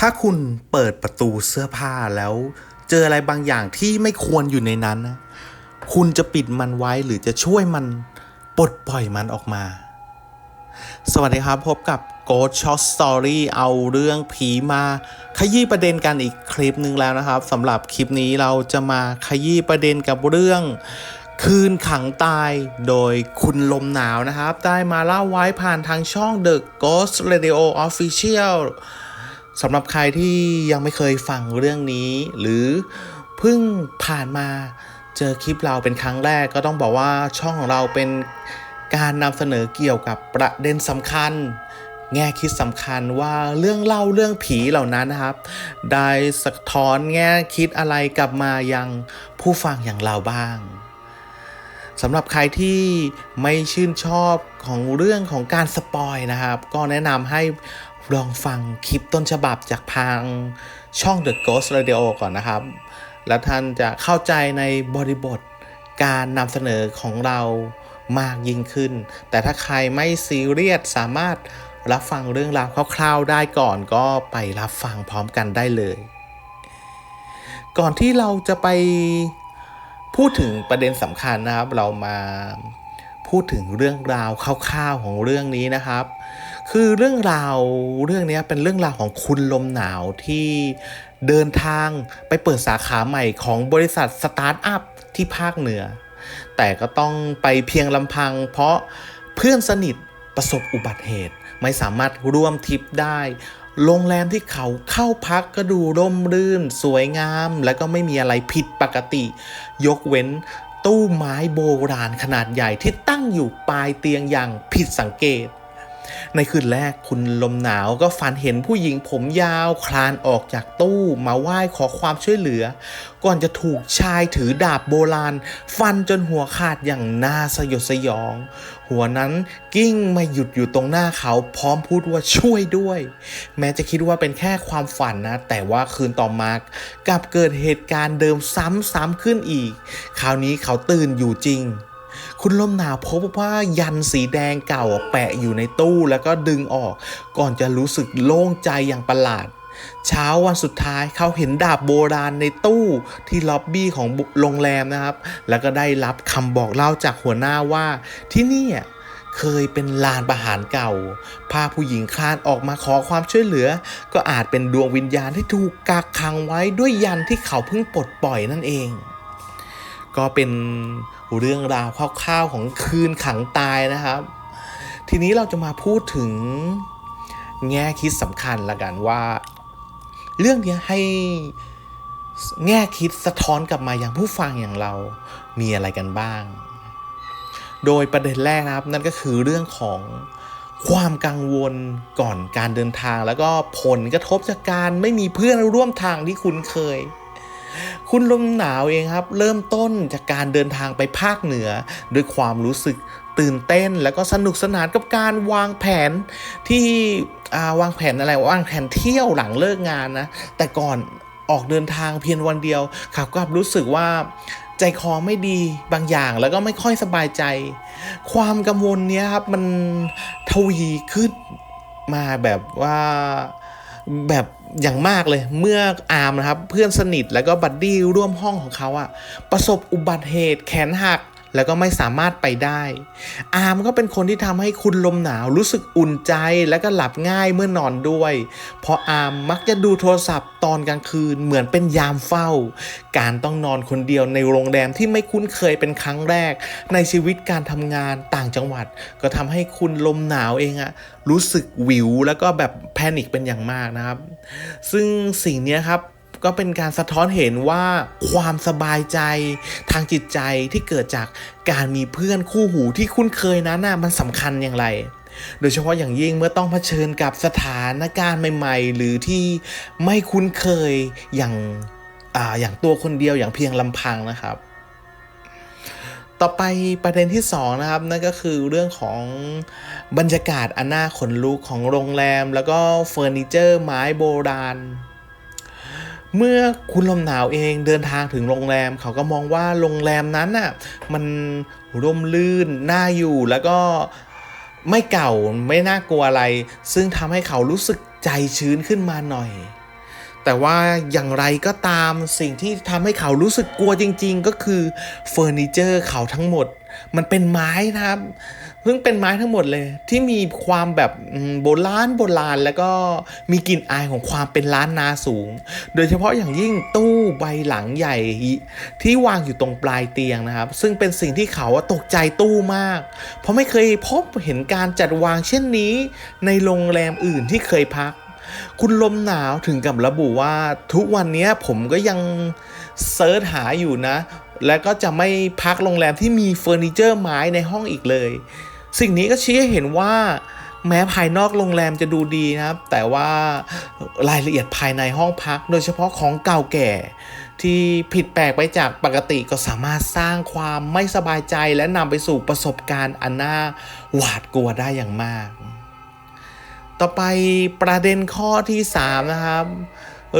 ถ้าคุณเปิดประตูเสื้อผ้าแล้ว เจออะไรบางอย่างที่ไม่ควรอยู่ในนั้นนะคุณจะปิดมันไว้หรือจะช่วยมันปลดปล่อยมันออกมา สวัสดีครับพบกับ Ghost Short Story เอาเรื่องผีมาขยี้ประเด็นกันอีกคลิปหนึ่งแล้วนะครับสำหรับคลิปนี้เราจะมาขยี้ประเด็นกับเรื่อง คืนขังตายโดยคุณลมหนาวนะครับ ได้มาเล่าไว้ผ่านทางช่อง The Ghost Radio Official สำหรับใครที่ยังไม่เคยฟังเรื่องนี้ หรือเพิ่งผ่านมาเจอคลิปเราเป็นครั้งแรก ก็ต้องบอกว่าช่องของเราเป็นการนำเสนอเกี่ยวกับประเด็นสำคัญ แง่คิดสำคัญว่าเรื่องเล่าเรื่องผีเหล่านั้นนะครับ ได้สะท้อนแง่คิดอะไรกลับมายังผู้ฟังอย่างเราบ้างสำหรับใครที่ไม่ชื่นชอบของเรื่องของการสปอยนะครับ ก็แนะนำให้ ลองฟังคลิปต้นฉบับจากทางช่อง The Ghost Radio ก่อนนะครับ แล้วท่านจะเข้าใจในบริบทการนำเสนอของเรามากยิ่งขึ้น แต่ถ้าใครไม่ซีเรียสสามารถรับฟังเรื่องราวคร่าวๆได้ก่อนก็ไปรับฟังพร้อมกันได้เลย ก่อนที่เราจะไปพูดถึงประเด็นสำคัญนะครับ เรามาพูดถึงเรื่องราวคร่าวๆของเรื่องนี้นะครับ คือเรื่องราวเรื่องนี้เป็นเรื่องราวของคุณลมหนาวที่เดินทางไปเปิดสาขาใหม่ของบริษัทสตาร์ทอัพที่ภาคเหนือ แต่ก็ต้องไปเพียงลำพัง เพราะเพื่อนสนิทประสบอุบัติเหตุ ไม่สามารถร่วมทริปได้ โรงแรมที่เขาเข้าพักก็ดูร่มรื่น สวยงาม และก็ไม่มีอะไรผิดปกติ ยกเว้นตู้ไม้โบราณขนาดใหญ่ที่ตั้งอยู่ปลายเตียงอย่างผิดสังเกต ในคืนแรกคุณลมหนาวก็ฝันเห็นผู้หญิงผมยาวคลานออกจากตู้มาไหว้ขอความช่วยเหลือ ก่อนจะถูกชายถือดาบโบราณ ฟันจนหัวขาดอย่างน่าสยดสยอง หัวนั้นกิ้งมาหยุดอยู่ตรงหน้าเขาพร้อมพูดว่าช่วยด้วย แม้จะคิดว่าเป็นแค่ความฝันนะ แต่ว่าคืนต่อมากลับเกิดเหตุการณ์เดิมซ้ำๆขึ้นอีก คราวนี้เขาตื่นอยู่จริง คุณลมหนาวพบว่ายันสีแดงเก่าแปะอยู่ในตู้แล้วก็ดึงออก ก่อนจะรู้สึกโล่งใจอย่างประหลาด เช้าวันสุดท้ายเขาเห็นดาบโบราณในตู้ที่ล็อบบี้ของโรงแรมนะครับ แล้วก็ได้รับคำบอกเล่าจากหัวหน้าว่าที่นี่เคยเป็นลานประหารเก่า พาผู้หญิงคลานออกมาขอความช่วยเหลือ ก็อาจเป็นดวงวิญญาณที่ถูกกักขังไว้ด้วยยันที่เขาเพิ่งปลดปล่อยนั่นเอง ก็เป็น เรื่องราวคร่าวๆของคืนขังตายนะครับ ทีนี้เราจะมาพูดถึงแง่คิดสำคัญละกันว่า เรื่องนี้ให้แง่คิดสะท้อนกลับมาอย่างผู้ฟังอย่างเรามีอะไรกันบ้าง โดยประเด็นแรกนะครับ นั่นก็คือเรื่องของความกังวลก่อนการเดินทาง แล้วก็ผลกระทบจากการไม่มีเพื่อนร่วมทางที่คุณเคย คุณลมหนาวเองครับ เริ่มต้นจากการเดินทางไปภาคเหนือ ด้วยความรู้สึกตื่นเต้น แล้วก็สนุกสนานกับการวางแผนที่วางแผนอะไรวางแผนเที่ยวหลังเลิกงานนะแต่ก่อนออกเดินทางเพียงวันเดียวขับก็รู้สึกว่าใจคอไม่ดีบางอย่างแล้วก็ไม่ค่อยสบายใจ ความกังวลเนี้ยครับมันทวีขึ้นมาแบบว่าแบบ อย่างมากเลยเมื่ออาร์มนะครับ เพื่อนสนิทแล้วก็บัดดี้ร่วมห้องของเขาอะประสบอุบัติเหตุแขนหัก แล้วก็ไม่สามารถไปได้ อาร์มก็เป็นคนที่ทำให้คุณลมหนาวรู้สึกอุ่นใจแล้วก็หลับง่ายเมื่อนอนด้วย เพราะอาร์มมักจะดูโทรศัพท์ตอนกลางคืนเหมือนเป็นยามเฝ้า การต้องนอนคนเดียวในโรงแรมที่ไม่คุ้นเคยเป็นครั้งแรก ในชีวิตการทำงานต่างจังหวัด ก็ทำให้คุณลมหนาวเองอะรู้สึกวิวแล้วก็แบบแพนิคเป็นอย่างมากนะครับ ซึ่งสิ่งนี้ครับ ก็เป็นการสะท้อนเห็นว่าความสบายใจทางจิตใจที่เกิดจากการมีเพื่อนคู่หูที่คุ้นเคยนั้นน่ะมันสำคัญอย่างไร โดยเฉพาะอย่างยิ่งเมื่อต้องเผชิญกับสถานการณ์ใหม่ ๆ หรือที่ไม่คุ้นเคยอย่างอ่าอย่างตัวคนเดียวอย่างเพียงลำพังนะครับต่อไปประเด็นที่ 2 นะครับ นั่นก็คือเรื่องของบรรยากาศอันน่าขนลุกของโรงแรม แล้วก็เฟอร์นิเจอร์ไม้โบราณ เมื่อคุณลมหนาวเองเดินทางถึงโรงแรม เขาก็มองว่าโรงแรมนั้นน่ะมันร่มรื่นน่าอยู่แล้วก็ไม่เก่าไม่น่ากลัวอะไร ซึ่งทำให้เขารู้สึกใจชื้นขึ้นมาหน่อย แต่ว่าอย่างไรก็ตามสิ่งที่ทำให้เขารู้สึกกลัวจริง ๆ ก็คือเฟอร์นิเจอร์เขาทั้งหมด มันเป็นไม้นะครับเพิ่งเป็นไม้ทั้งหมดเลย ที่มีความแบบโบราณโบราณแล้วก็มีกลิ่นอายของความเป็นล้านนาสูง โดยเฉพาะอย่างยิ่งตู้ใบหลังใหญ่ที่วางอยู่ตรงปลายเตียงนะครับ ซึ่งเป็นสิ่งที่เขาตกใจตู้มาก เพราะไม่เคยพบเห็นการจัดวางเช่นนี้ ในโรงแรมอื่นที่เคยพักคุณลมหนาวถึงกับระบุว่า ทุกวันนี้ผมก็ยังเซิร์ชหาอยู่นะ และก็จะไม่พักโรงแรมที่มีเฟอร์นิเจอร์ไม้ในห้องอีกเลย สิ่งนี้ก็ชี้ให้เห็นว่าแม้ภายนอกโรงแรมจะดูดีนะครับ แต่ว่ารายละเอียดภายในห้องพัก โดยเฉพาะของเก่าแก่ ที่ผิดแปลกไปจากปกติก็สามารถสร้างความไม่สบายใจและนำไปสู่ประสบการณ์อันน่าหวาดกลัวได้อย่างมาก ต่อไปประเด็นข้อที่ 3 นะครับ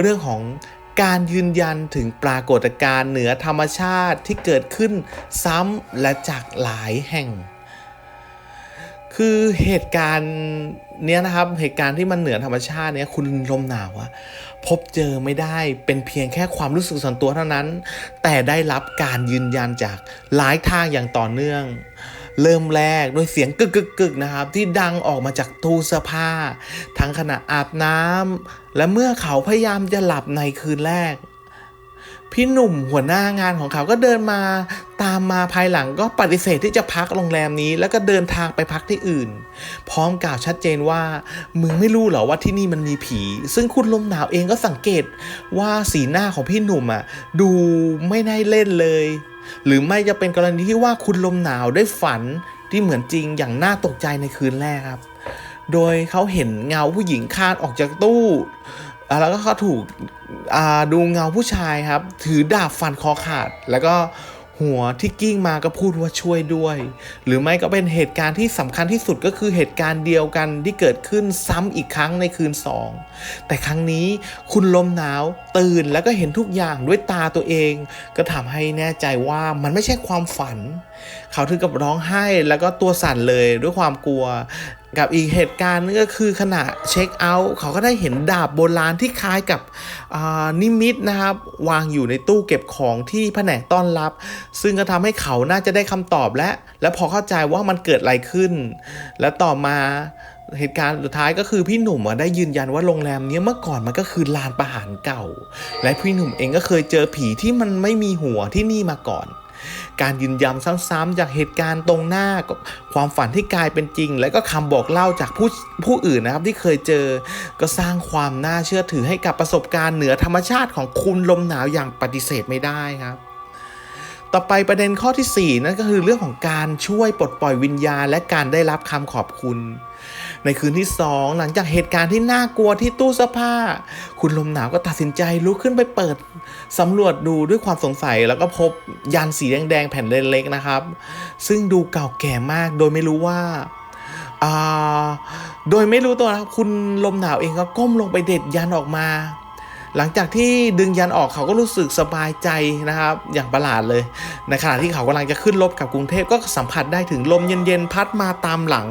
เรื่องของ การยืนยันถึงปรากฏการณ์เหนือธรรมชาติที่เกิดขึ้นซ้ำและจากหลายแห่ง คือเหตุการณ์เนี้ยนะครับเหตุการณ์ที่มันเหนือธรรมชาติเนี้ยคุณลมหนาวอะพบเจอไม่ได้เป็นเพียงแค่ความรู้สึกส่วนตัวเท่านั้น แต่ได้รับการยืนยันจากหลายทางอย่างต่อเนื่อง เริ่มแรกด้วยเสียงกึกกึกกึกนะครับ ที่ดังออกมาจากตู้เสื้อผ้า ทั้งขณะอาบน้ำและเมื่อเขาพยายามจะหลับในคืนแรก พี่หนุ่มหัวหน้างานของเขาก็เดินมา ตามมาภายหลังก็ปฏิเสธที่จะพักโรงแรมนี้ แล้วก็เดินทางไปพักที่อื่น พร้อมกล่าวชัดเจนว่า มึงไม่รู้เหรอว่าที่นี่มันมีผี ซึ่งคุณลมหนาวเองก็สังเกตว่าสีหน้าของพี่หนุ่มอะดูไม่ได้เล่นเลย หรือไม่จะเป็นกรณีที่ว่าคุณลมหนาวได้ฝันที่เหมือนจริงอย่างน่าตกใจในคืนแรกครับ โดยเขาเห็นเงาผู้หญิงคลานออกจากตู้ แล้วก็เขาถูกดูเงาผู้ชายครับ ถือดาบฟันคอขาด แล้วก็หัวที่กิ้งมาก็พูดว่าช่วยด้วย หรือไม่ก็เป็นเหตุการณ์ที่สำคัญที่สุดก็คือเหตุการณ์เดียวกันที่เกิดขึ้นซ้ำอีกครั้งในคืนสองแต่ครั้งนี้คุณลมหนาวตื่นแล้วก็เห็นทุกอย่างด้วยตาตัวเอง ก็ทำให้แน่ใจว่ามันไม่ใช่ความฝัน เขาถึงกับร้องไห้แล้วก็ตัวสั่นเลยด้วยความกลัว กับอีกเหตุการณ์นึงก็คือขณะเช็คเอาท์เขาก็ได้เห็นดาบโบราณที่คล้ายกับนิมิตนะครับ วางอยู่ในตู้เก็บของที่แผนกต้อนรับ ซึ่งก็ทำให้เขาน่าจะได้คำตอบและ และพอเข้าใจว่ามันเกิดอะไรขึ้น และต่อมาเหตุการณ์สุดท้ายก็คือพี่หนุ่มได้ยืนยันว่าโรงแรมนี้เมื่อก่อนมันก็คือลานประหารเก่า และพี่หนุ่มเองก็เคยเจอผีที่มันไม่มีหัวที่นี่มาก่อน การยืนยันซ้ำๆจากเหตุการณ์ตรงหน้ากับความฝันที่กลายเป็นจริง และก็คำบอกเล่าจากผู้ผู้อื่นนะครับที่เคยเจอ ก็สร้างความน่าเชื่อถือให้กับประสบการณ์เหนือธรรมชาติของคุณลมหนาวอย่างปฏิเสธไม่ได้ครับ ต่อไปประเด็นข้อที่ 4 นั่นก็คือเรื่องของการช่วยปลดปล่อยวิญญาณ และการได้รับคำขอบคุณ ในคืนที่ 2 หลังจากเหตุการณ์ที่น่ากลัวที่ตู้เสื้อผ้า คุณลมหนาวก็ตัดสินใจลุกขึ้นไปเปิดสำรวจดูด้วยความสงสัย แล้วก็พบยันสีแดงๆแผ่นเล็กๆนะครับ ซึ่งดูเก่าแก่มากโดยไม่รู้ว่าอ่าโดยไม่รู้ตัวนะครับคุณลมหนาวเองก็ก้มลงไปเด็ดยันออกมา หลังจากที่ดึงยันออกเขาก็รู้สึกสบายใจนะครับ อย่างประหลาดเลยในขณะที่เขากำลังจะขึ้นรถกับกรุงเทพก็สัมผัสได้ถึงลมเย็นๆพัดมาตามหลัง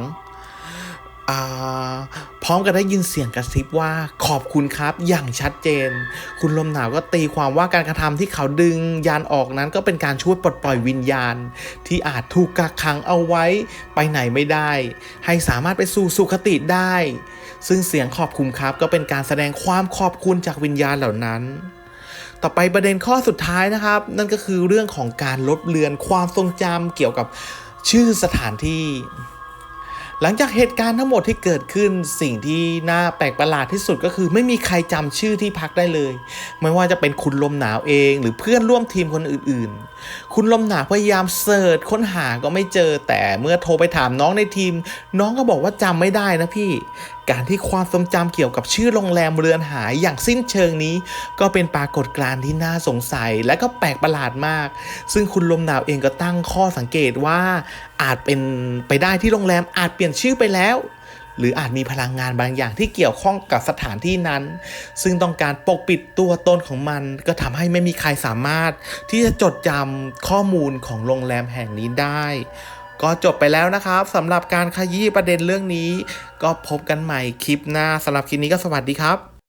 พร้อมกับได้ยินเสียงกระซิบว่าขอบคุณครับอย่างชัดเจน คุณลมหนาวก็ตีความว่าการกระทำที่เขาดึงยานออกนั้นก็เป็นการช่วยปลดปล่อยวิญญาณ ที่อาจถูกกักขังเอาไว้ไปไหนไม่ได้ ให้สามารถไปสู่สุคติได้ ซึ่งเสียงขอบคุณครับก็เป็นการแสดงความขอบคุณจากวิญญาณเหล่านั้น ต่อไปประเด็นข้อสุดท้ายนะครับ นั่นก็คือเรื่องของการลบเลือนความทรงจำเกี่ยวกับชื่อสถานที่ หลังจากเหตุการณ์ทั้งหมดที่เกิดขึ้นสิ่งที่น่าแปลกประหลาดที่สุดก็คือ ไม่มีใครจำชื่อที่พักได้เลย ไม่ว่าจะเป็นคุณลมหนาวเอง หรือเพื่อนร่วมทีมคนอื่น ๆ คุณลมหนาวพยายามเสิร์ชค้นหาก็ไม่เจอ แต่เมื่อโทรไปถามน้องในทีม น้องก็บอกว่าจำไม่ได้นะพี่ การที่ความทรงจำเกี่ยวกับชื่อโรงแรมเรือนหายอย่างสิ้นเชิงนี้ ก็เป็นปรากฏการณ์ที่น่าสงสัยและก็แปลกประหลาดมาก ซึ่งคุณลมหนาวเองก็ตั้งข้อสังเกตว่า อาจเป็นไปได้ที่โรงแรมอาจเปลี่ยนชื่อไปแล้ว หรืออาจมีพลังงานบางอย่างที่เกี่ยวข้องกับสถานที่นั้น ซึ่งต้องการปกปิดตัวตนของมันก็ทำให้ไม่มีใครสามารถ ที่จะจดจำข้อมูลของโรงแรมแห่งนี้ได้ก็จบไปแล้วนะครับสำหรับการขยี้ประเด็นเรื่องนี้ ก็พบกันใหม่คลิปหน้าสำหรับคลิปนี้ก็สวัสดีครับ